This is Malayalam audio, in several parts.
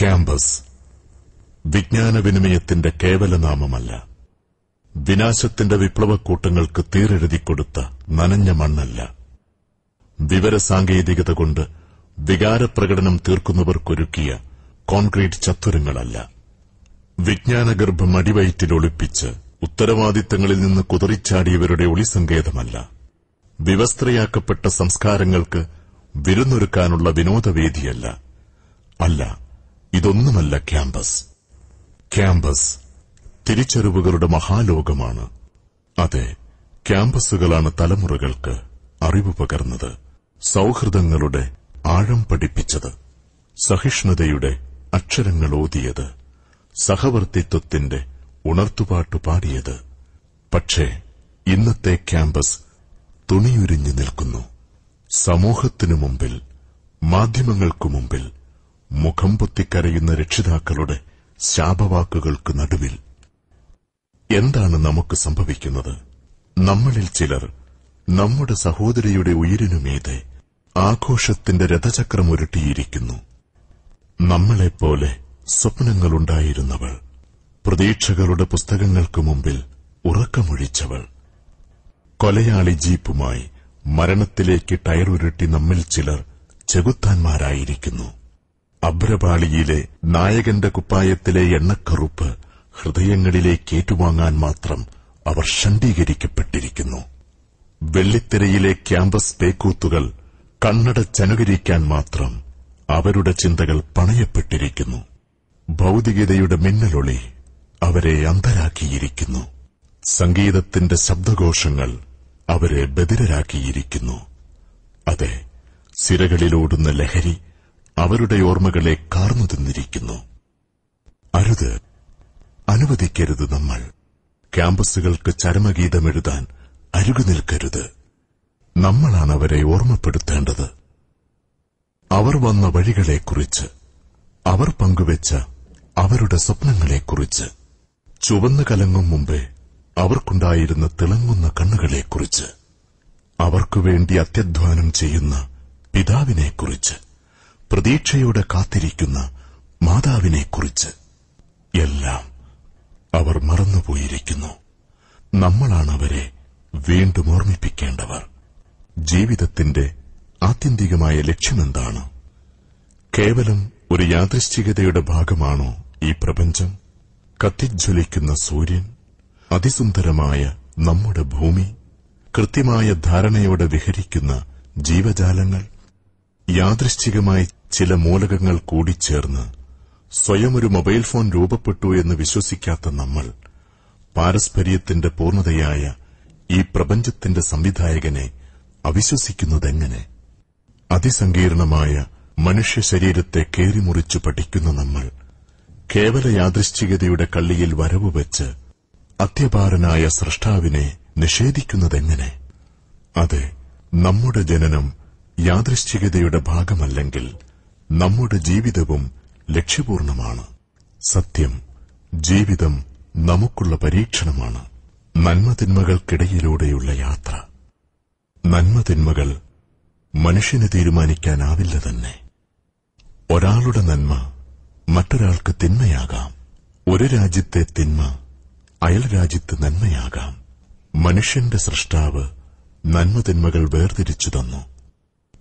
ക്യാമ്പസ് വിജ്ഞാന വിനിമയത്തിന്റെ കേവല നാമമല്ല വിനാശത്തിന്റെ വിപ്ലവക്കൂട്ടങ്ങൾക്ക് തീരെഴുതിക്കൊടുത്ത നനഞ്ഞ മണ്ണല്ല. വിവരസാങ്കേതികത കൊണ്ട് വികാരപ്രകടനം തീർക്കുന്നവർക്കൊരുക്കിയ കോൺക്രീറ്റ് ചത്തുരങ്ങളല്ല വിജ്ഞാനഗർഭം അടിവയറ്റിൽ ഒളിപ്പിച്ച് ഉത്തരവാദിത്തങ്ങളിൽ നിന്ന് കുതറിച്ചാടിയവരുടെ ഒളിസങ്കേതമല്ല. വിവസ്ത്രയാക്കപ്പെട്ട സംസ്കാരങ്ങൾക്ക് വിരുന്നൊരുക്കാനുള്ള വിനോദവേദിയല്ല. അല്ല ഇതൊന്നുമല്ല ക്യാമ്പസ്. ക്യാമ്പസ് തിരിച്ചറിവുകളുടെ മഹാലോകമാണ്. അതെ ക്യാമ്പസുകളാണ് തലമുറകൾക്ക് അറിവ് പകർന്നത് സൌഹൃദങ്ങളുടെ ആഴം പഠിപ്പിച്ചത് സഹിഷ്ണുതയുടെ അക്ഷരങ്ങൾ ഓതിയത് സഹവർത്തിത്വത്തിന്റെ ഉണർത്തുപാട്ടു പാടിയത്. പക്ഷേ ഇന്നത്തെ ക്യാമ്പസ് തുണിയുരിഞ്ഞു നിൽക്കുന്നു. സമൂഹത്തിനു മുമ്പിൽ മാധ്യമങ്ങൾക്കു മുമ്പിൽ മുഖം പൊത്തിക്കരയുന്ന രക്ഷിതാക്കളുടെ ശാപവാക്കുകൾക്ക് നടുവിൽ എന്താണ് നമുക്ക് സംഭവിക്കുന്നത്? നമ്മളിൽ ചിലർ നമ്മുടെ സഹോദരിയുടെ ഉയിരിനുമീതെ ആഘോഷത്തിന്റെ രഥചക്രം ഉരുട്ടിയിരിക്കുന്നു. നമ്മളെപ്പോലെ സ്വപ്നങ്ങളുണ്ടായിരുന്നവൾ പ്രതീക്ഷകളുടെ പുസ്തകങ്ങൾക്കു മുമ്പിൽ ഉറക്കമൊഴിച്ചവൾ കൊലയാളി ജീപ്പുമായി മരണത്തിലേക്ക് ടയർ ഉരുട്ടി നമ്മിൽ ചിലർ ചെകുത്താന്മാരായിരിക്കുന്നു. അഭ്രപാളിയിലെ നായകന്റെ കുപ്പായത്തിലെ എണ്ണക്കറുപ്പ് ഹൃദയങ്ങളിലേക്ക് ഏറ്റുവാങ്ങാൻ മാത്രം അവർ ഷണ്ഡീകരിക്കപ്പെട്ടിരിക്കുന്നു വെള്ളിത്തിരയിലെ ക്യാമ്പസ് പേക്കൂത്തുകൾ കണ്ണട കണ്ണടച്ചനുകരിക്കാൻ മാത്രം അവരുടെ ചിന്തകൾ പണയപ്പെട്ടിരിക്കുന്നു. ഭൗതികതയുടെ മിന്നലൊളി അവരെ അന്ധരാക്കിയിരിക്കുന്നു. സംഗീതത്തിന്റെ ശബ്ദഘോഷങ്ങൾ അവരെ ബദിരരാക്കിയിരിക്കുന്നു അതെ സിരകളിലോടുന്ന ലഹരി അവരുടെ ഓർമ്മകളെ കാർന്നു തിന്നിരിക്കുന്നു. അരുത്. അനുവദിക്കരുത് നമ്മൾ. ക്യാമ്പസുകൾക്ക് ചരമഗീതമെഴുതാൻ അരുകു നിൽക്കരുത്. നമ്മളാണ് അവരെ ഓർമ്മപ്പെടുത്തേണ്ടത്. അവർ വന്ന വഴികളെക്കുറിച്ച് അവർ പങ്കുവെച്ച അവരുടെ സ്വപ്നങ്ങളെക്കുറിച്ച് ചുവന്നു കലങ്ങും മുമ്പേ അവർക്കുണ്ടായിരുന്ന തിളങ്ങുന്ന കണ്ണുകളെക്കുറിച്ച് അവർക്കുവേണ്ടി അത്യധ്വാനം ചെയ്യുന്ന പിതാവിനെക്കുറിച്ച്. പ്രതീക്ഷയോടെ കാത്തിരിക്കുന്ന മാതാവിനെക്കുറിച്ച്. എല്ലാം അവർ മറന്നുപോയിരിക്കുന്നു. നമ്മളാണ് അവരെ വീണ്ടും ഓർമ്മിപ്പിക്കേണ്ടവർ. ജീവിതത്തിന്റെ ആത്യന്തികമായ ലക്ഷ്യമെന്താണ്? കേവലം ഒരു യാദൃശ്ചികതയുടെ ഭാഗമാണോ ഈ പ്രപഞ്ചം? കത്തിജ്വലിക്കുന്ന സൂര്യൻ അതിസുന്ദരമായ നമ്മുടെ ഭൂമി കൃത്യമായ ധാരണയോടെ വിഹരിക്കുന്ന ജീവജാലങ്ങൾ യാദൃശ്ചികമായി ചില മൂലകങ്ങൾ കൂടിച്ചേർന്ന് സ്വയം ഒരു മൊബൈൽ ഫോൺ രൂപപ്പെട്ടു എന്ന് വിശ്വസിക്കാത്ത നമ്മൾ പാരസ്പര്യത്തിന്റെ പൂർണതയായ ഈ പ്രപഞ്ചത്തിന്റെ സംവിധായകനെ അവിശ്വസിക്കുന്നതെങ്ങനെ? അതിസങ്കീർണമായ മനുഷ്യ ശരീരത്തെ കേറിമുറിച്ചു പഠിക്കുന്ന നമ്മൾ കേവല യാദൃശ്ചികതയുടെ കള്ളിയിൽ വരവ് വരവുവെച്ച് അത്യപാരനായ സൃഷ്ടാവിനെ നിഷേധിക്കുന്നതെങ്ങനെ? അതെ നമ്മുടെ ജനനം യാദൃശ്ചികതയുടെ ഭാഗമല്ലെങ്കിൽ നമ്മുടെ ജീവിതവും ലക്ഷ്യപൂർണമാണ്. സത്യം ജീവിതം നമുക്കുള്ള പരീക്ഷണമാണ്. നന്മതിന്മകൾക്കിടയിലൂടെയുള്ള യാത്ര. നന്മതിന്മകൾ മനുഷ്യന് തീരുമാനിക്കാനാവില്ല തന്നെ. ഒരാളുടെ നന്മ മറ്റൊരാൾക്ക് തിന്മയാകാം. ഒരു രാജ്യത്തെ തിന്മ അയൽ രാജ്യത്ത് നന്മയാകാം. മനുഷ്യന്റെ സൃഷ്ടാവ് നന്മതിന്മകൾ വേർതിരിച്ചു തന്നു.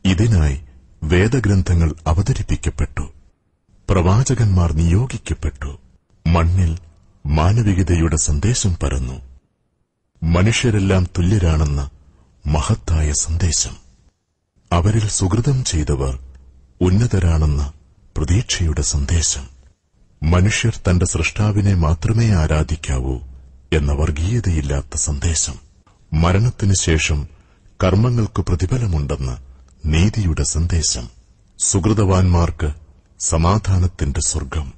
ഇതിനായി വേദഗ്രന്ഥങ്ങൾ അവതരിപ്പിക്കപ്പെട്ടു. പ്രവാചകന്മാർ നിയോഗിക്കപ്പെട്ടു. മണ്ണിൽ മാനവികതയുടെ സന്ദേശം പരന്നു. മനുഷ്യരെല്ലാം തുല്യരാണെന്ന മഹത്തായ സന്ദേശം. അവരിൽ സുഹൃതം ചെയ്തവർ ഉന്നതരാണെന്ന പ്രതീക്ഷയുടെ സന്ദേശം. മനുഷ്യർ തന്റെ സൃഷ്ടാവിനെ മാത്രമേ ആരാധിക്കാവൂ എന്ന വർഗീയതയില്ലാത്ത സന്ദേശം. മരണത്തിനുശേഷം കർമ്മങ്ങൾക്ക് പ്രതിഫലമുണ്ടെന്ന് നീതിയുടെ സന്ദേശം. സുഹൃതവാൻമാർക്ക് സമാധാനത്തിന്റെ സ്വർഗം.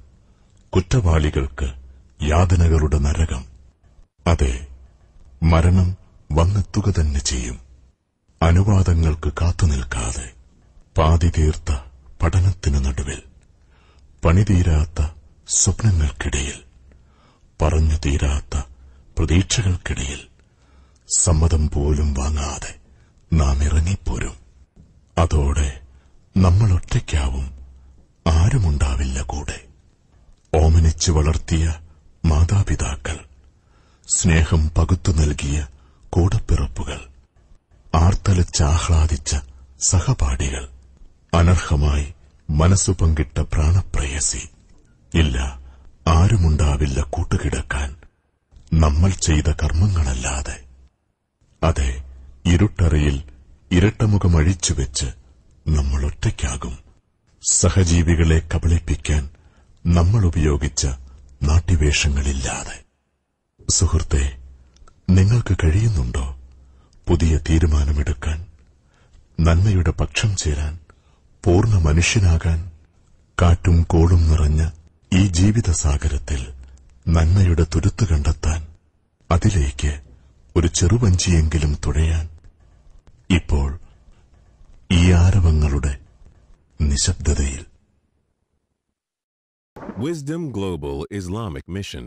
കുറ്റവാളികൾക്ക് യാതനകളുടെ നരകം. അതെ മരണം വന്നെത്തുക തന്നെ ചെയ്യും. അനുവാദങ്ങൾക്ക് കാത്തുനിൽക്കാതെ പാതി തീർത്ത പഠനത്തിനു നടുവിൽ പണിതീരാത്ത സ്വപ്നങ്ങൾക്കിടയിൽ പറഞ്ഞു തീരാത്ത പ്രതീക്ഷകൾക്കിടയിൽ സമ്മതം പോലും വാങ്ങാതെ നാം ഇറങ്ങിപ്പോരും. അതോടെ നമ്മൾ ഒറ്റയ്ക്കാവും. ആരുമുണ്ടാവില്ല കൂടെ. ഓമനിച്ചു വളർത്തിയ മാതാപിതാക്കൾ. സ്നേഹം പകുത്തു നൽകിയ കൂടപ്പിറപ്പുകൾ. ആർത്തലച്ചാഹ്ലാദിച്ച സഹപാഠികൾ. അനർഹമായി മനസ്സു പങ്കിട്ട പ്രാണപ്രയസി. ഇല്ല ആരുമുണ്ടാവില്ല കൂട്ടുകിടക്കാൻ. നമ്മൾ ചെയ്ത കർമ്മങ്ങളല്ലാതെ. അതെ ഇരുട്ടറയിൽ ഇരട്ടമുഖം അഴിച്ചുവെച്ച് നമ്മൾ ഒറ്റയ്ക്കാകും സഹജീവികളെ കബളിപ്പിക്കാൻ നമ്മൾ ഉപയോഗിച്ച നാട്ടിവേഷങ്ങളില്ലാതെ. സുഹൃത്തെ നിങ്ങൾക്ക് കഴിയുന്നുണ്ടോ പുതിയ തീരുമാനമെടുക്കാൻ? നന്മയുടെ പക്ഷം ചേരാൻ? പൂർണ മനുഷ്യനാകാൻ? കാറ്റും കോളും നിറഞ്ഞ ഈ ജീവിതസാഗരത്തിൽ നന്മയുടെ തുരുത്ത് കണ്ടെത്താൻ? അതിലേക്ക് ഒരു ചെറുവഞ്ചിയെങ്കിലും തുഴയാൻ? ഈ നിശബ്ദതയിൽ Wisdom Global Islamic Mission